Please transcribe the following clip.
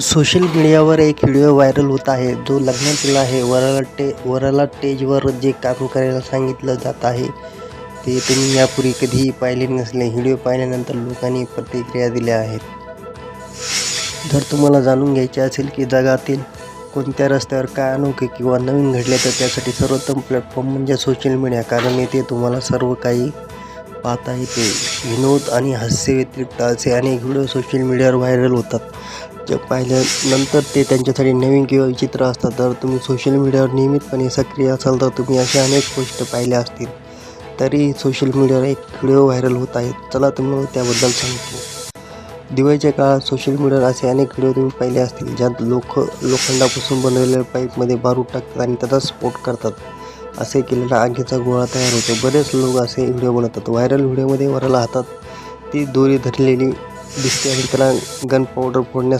Social मीडियावर एक video viral होत आहे. जो लग्नातील आहे. वराला टे वराला स्टेजवर जे काम करायला सांगितलं जात आहे ते तुम्ही यापूर्वी कधीही पाहिले नसले. व्हिडिओ पाहिल्यानंतर लोकांनी प्रतिक्रिया दिल्या आहेत. जर तुम्हाला जाणून घ्यायचे असेल की जगातील कोणत्या रस्त्यावर काय अनोखे किंवा नवीन घडले तर त्यासाठी सर्वोत्तम प्लॅटफॉर्म म्हणजे सोशल मीडिया. कारण येथे तुम्हाला सर्व काही पाहता येते विनोद आणि हास्य व्यतिरिक्त असे अनेक व्हिडिओ सोशल मीडियावर व्हायरल होतात. जे पाहिल्यानंतर ते त्यांच्यासाठी नवीन किंवा विचित्र असतात. जर तुम्ही सोशल मीडियावर नियमितपणे सक्रिय असाल तर तुम्ही अशा अनेक गोष्ट पाहिल्या असतील. तरी सोशल मीडियावर एक व्हिडिओ व्हायरल होत आहेत चला तुम्ही त्याबद्दल सांगतो. दिवाळीच्या काळात सोशल मीडियावर असे अनेक व्हिडिओ तुम्ही पाहिले असतील ज्यात लोक लोखंडापासून बनवलेल्या पाईपमध्ये बारूद टाकतात आणि त्याचा स्फोट करतात. असे केलेला आगीचा गोळा तयार होतो. बरेच लोक असे व्हिडिओ बनवतात. व्हायरल व्हिडिओमध्ये वराला हातात ती दोरी धरलेली दिसते आणि त्याला गन पावडर फोडण्यास